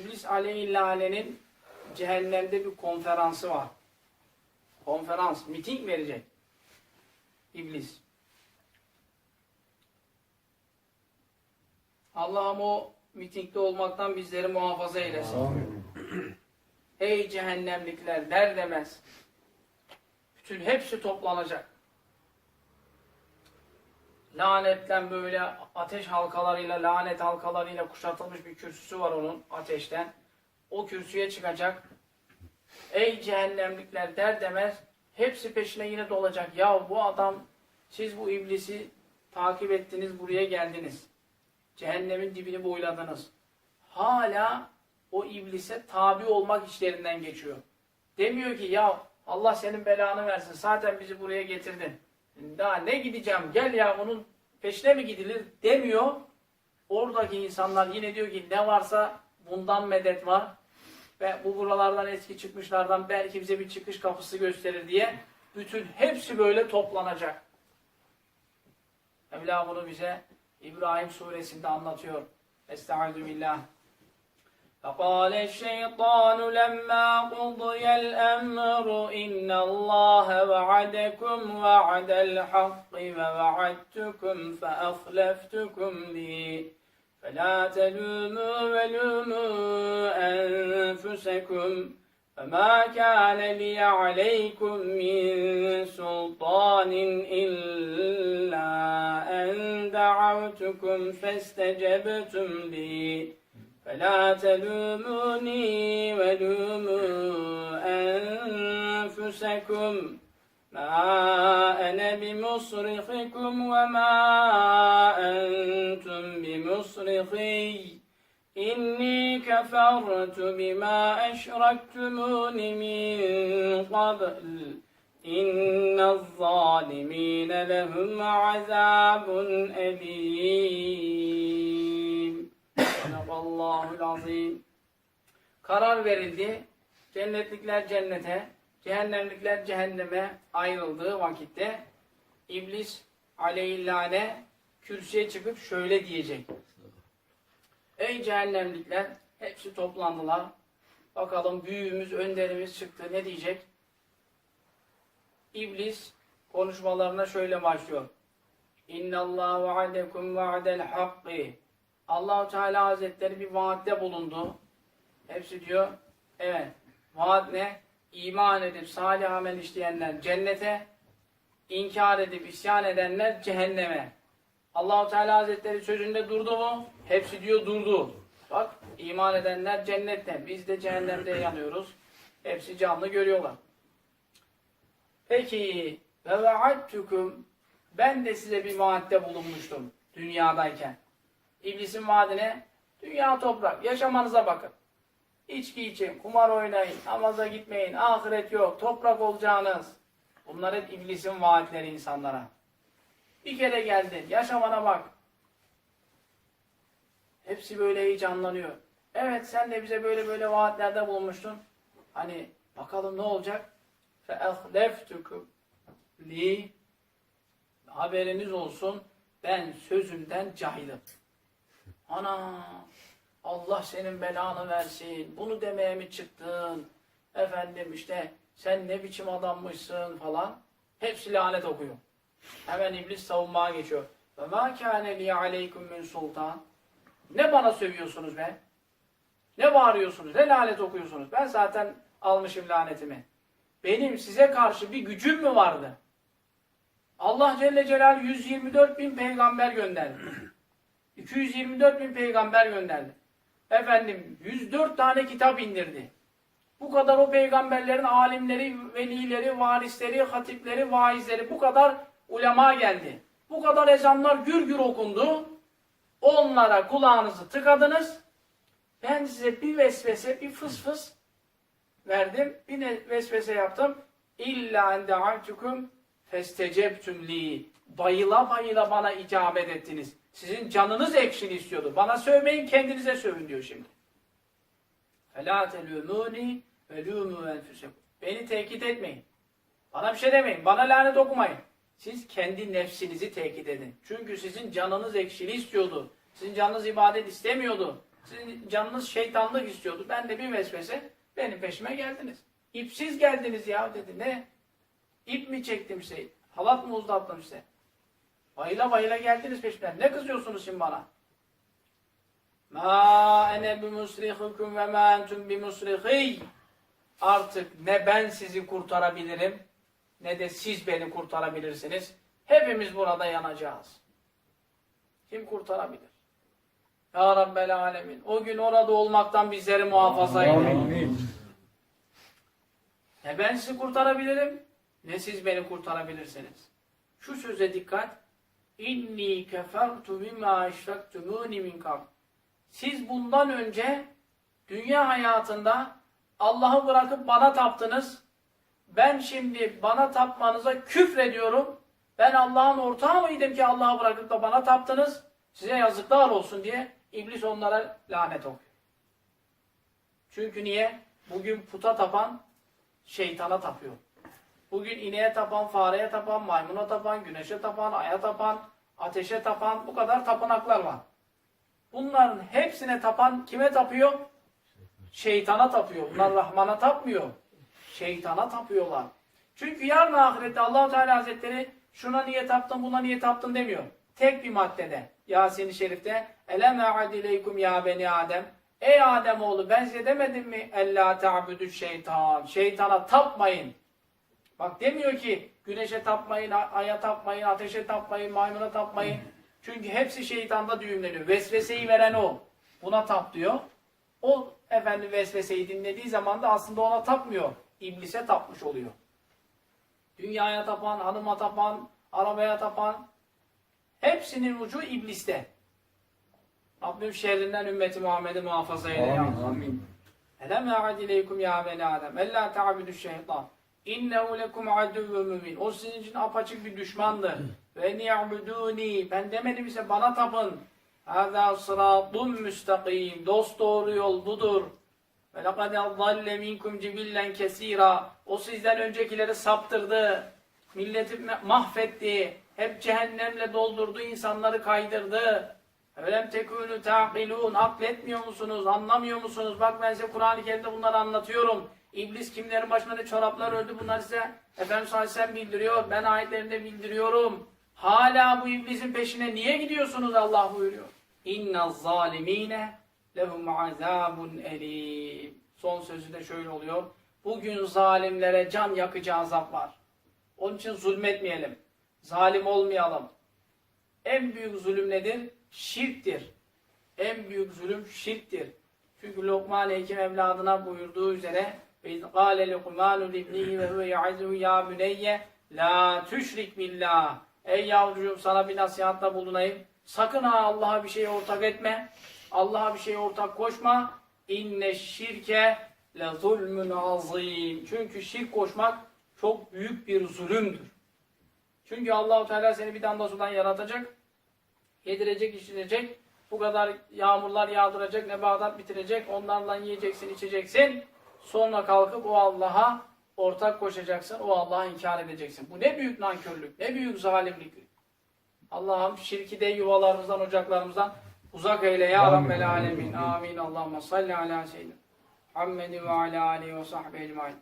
İblis aleyhillâlenin cehennemde bir konferansı var. Konferans, miting verecek. İblis. Allah'ım o mitingde olmaktan bizleri muhafaza eylesin. Ey cehennemlikler der demez. Bütün hepsi toplanacak. Lanetten böyle ateş halkalarıyla, lanet halkalarıyla kuşatılmış bir kürsüsü var onun ateşten. O kürsüye çıkacak. Ey cehennemlikler der demez hepsi peşine yine dolacak. Ya bu adam siz bu iblisi takip ettiniz buraya geldiniz. Cehennemin dibini boyladınız. Hala o iblise tabi olmak işlerinden geçiyor. Demiyor ki ya Allah senin belanı versin. Zaten bizi buraya getirdin. Daha ne gideceğim? Gel ya bunun peşine mi gidilir? Demiyor. Oradaki insanlar yine diyor ki ne varsa bundan medet var. Ve bu buralardan eski çıkmışlardan belki bize bir çıkış kapısı gösterir diye bütün hepsi böyle toplanacak. Mevla bunu bize İbrahim suresinde anlatıyor. Estaizu billah. فقال الشيطان لما قضي الأمر إن الله وعدكم وعد الحق ووعدتكم فأخلفتكم لي فلا تلوموا ولوموا أنفسكم فما كان لي عليكم من سلطان إلا أن دعوتكم فاستجبتم لي فلا تلوموني ولوموا أنفسكم. ما أنا بمصرخكم وما أنتم بمصرخي. إني كفرت بما أشركتمون من قبل. إن الظالمين لهم عذاب أليم. Azim. Karar verildi. Cennetlikler cennete, cehennemlikler cehenneme ayrıldığı vakitte İblis aleyhillâne kürsüye çıkıp şöyle diyecek. Ey cehennemlikler hepsi toplandılar. Bakalım büyüğümüz, önderimiz çıktı. Ne diyecek? İblis konuşmalarına şöyle başlıyor. İnna Allah va'adekum va'del hakki. Allahu Teala Hazretleri bir vaatte bulundu. Hepsi diyor, evet, vaat ne? İman edip salih amel işleyenler cennete, inkar edip isyan edenler cehenneme. Allahu Teala Hazretleri sözünde durdu mu? Hepsi diyor durdu. Bak, iman edenler cennette, biz de cehennemde yanıyoruz. Hepsi canlı görüyorlar. Peki, ve vaattukum ben de size bir vaatte bulunmuştum dünyadayken. İblisin vaadine dünya toprak, yaşamanıza bakın. İçki için, kumar oynayın, namaza gitmeyin, ahiret yok, toprak olacağınız. Bunlar hep iblisin vaatleri insanlara. Bir kere geldin, yaşamana bak. Hepsi böyle heyecanlanıyor. Evet sen de bize böyle böyle vaatlerde bulunmuştun. Hani bakalım ne olacak? فَاَخْلَفْتُكُمْ li Haberiniz olsun ben sözümden cahilim. Ana Allah senin belanı versin. Bunu demeye mi çıktın? Efendim işte sen ne biçim adammışsın falan. Hepsi lanet okuyor. Hemen iblis savunmaya geçiyor. Ve ma kâne li aleykum min sultan. Ne bana sövüyorsunuz be? Ne bağırıyorsunuz? Ne lanet okuyorsunuz? Ben zaten almışım lanetimi. Benim size karşı bir gücüm mü vardı? Allah Celle Celal 124 bin peygamber gönderdi. 224 bin peygamber gönderdi. Efendim 104 tane kitap indirdi. Bu kadar o peygamberlerin alimleri, velileri, varisleri, hatipleri, vaizleri bu kadar ulema geldi. Bu kadar ezanlar gür gür okundu. Onlara kulağınızı tıkadınız. Ben size bir vesvese, bir fıs fıs verdim. Bir vesvese yaptım. İlla en da'atukum festecebtum li Bayıla bayıla bana icabet ettiniz. Sizin canınız ekşini istiyordu. Bana sövmeyin kendinize sövün diyor şimdi. فَلَا تَلُومُونِ وَلُومُوا اَنْفُسَكُمْ Beni tehdit etmeyin. Bana bir şey demeyin. Bana lanet okumayın. Siz kendi nefsinizi tehdit edin. Çünkü sizin canınız ekşili istiyordu. Sizin canınız ibadet istemiyordu. Sizin canınız şeytanlık istiyordu. Ben de bir vesvese benim peşime geldiniz. İpsiz geldiniz ya dedi. Ne? İp mi çektim size? Halat mı uzattım size? Bayıla bayıla geldiniz peşimden. Ne kızıyorsunuz şimdi bana? Ma ene bi musrihukum ve ma entum bi musrihi. Artık ne ben sizi kurtarabilirim ne de siz beni kurtarabilirsiniz. Hepimiz burada yanacağız. Kim kurtarabilir? Ya Rabbel Alemin. O gün orada olmaktan bizleri muhafaza eyle. Ne ben sizi kurtarabilirim, ne siz beni kurtarabilirsiniz. Şu söze dikkat. İnni kefertu bima eşrektumuni min kabl. Siz bundan önce dünya hayatında Allah'ı bırakıp bana taptınız. Ben şimdi bana tapmanıza küfrediyorum. Ben Allah'ın ortağı mıydım ki Allah'ı bırakıp da bana taptınız? Size yazıklar olsun diye iblis onlara lanet okuyor. Çünkü niye? Bugün puta tapan şeytana tapıyor. Bugün ineğe tapan, fareye tapan, maymuna tapan, güneşe tapan, aya tapan, ateşe tapan bu kadar tapınaklar var. Bunların hepsine tapan kime tapıyor? Şeytana tapıyor. Bunlar Rahman'a tapmıyor. Şeytana tapıyorlar. Çünkü yarın ahirette allah Teala Hazretleri şuna niye taptın, buna niye taptın demiyor. Tek bir maddede. Yasin-i Şerif'te Elem e'adileykum ya beni Adem Ey Ademoğlu ben size demedim mi? Ella ta'budü şeytan. Şeytana tapmayın. Bak demiyor ki güneşe tapmayın, aya tapmayın, ateşe tapmayın, maymuna tapmayın. Çünkü hepsi şeytanda düğümleniyor. Vesveseyi veren o. Buna tap diyor. O efendim vesveseyi dinlediği zaman da aslında ona tapmıyor. İblise tapmış oluyor. Dünyaya tapan, hanıma tapan, arabaya tapan hepsinin ucu ibliste. Rabbim şerrinden ümmeti Muhammed'i muhafaza eyle. Amin. Amin. Elem ya'ad ileykum ya beni Adem. Ella ta'budu şeytan. İnnehu lekum aduwwun mübin. O sizin için apaçık bir düşmandır. Ve ni'buduni. Ben demedim ise bana tapın. Hâzâ sıratun müstakim. Dost doğru yol budur. Ve lekad ezzalla minkum cibillen kesira. O sizden öncekileri saptırdı. Milleti mahvetti. Hep cehennemle doldurdu. insanları kaydırdı. Öylem tekûnü ta'kilûn. Akletmiyor musunuz? Anlamıyor musunuz? Bak ben size Kur'an-ı Kerim'de bunları anlatıyorum. İblis kimlerin başına ne çoraplar ördü bunları size Efendimiz sallallahu aleyhi ve sellem bildiriyor. Ben ayetlerinde bildiriyorum. Hala bu iblisin peşine niye gidiyorsunuz Allah buyuruyor. İnna zalimine lehum azabun elim. Son sözü de şöyle oluyor. Bugün zalimlere can yakıcı azap var. Onun için zulmetmeyelim. Zalim olmayalım. En büyük zulüm nedir? Şirktir. En büyük zulüm şirktir. Çünkü Lokman Hekim evladına buyurduğu üzere biz قَالَ لُقْمَانُ لِبْنِهِ وَهُوَ يَعِزُهُ يَا بُنَيَّ لَا تُشْرِكْ بِاللّٰهِ Ey yavrucuğum sana bir nasihatta bulunayım. Sakın ha Allah'a bir şey ortak etme. Allah'a bir şey ortak koşma. İnne şirke le zulmün azim. Çünkü şirk koşmak çok büyük bir zulümdür. Çünkü Allahu Teala seni bir damla sudan yaratacak, yedirecek, içirecek, bu kadar yağmurlar yağdıracak, nebatat bitirecek, onlarla yiyeceksin, içeceksin. Sonra kalkıp o Allah'a ortak koşacaksın, o Allah'a inkar edeceksin. Bu ne büyük nankörlük, ne büyük zalimlik. Allah'ım şirki de yuvalarımızdan, ocaklarımızdan uzak eyle ya. Rabbel alemin. Amin. Allahümme salli ala seyyidina. Muhammedin ve ala aleyhi ve sahbihi ecmain.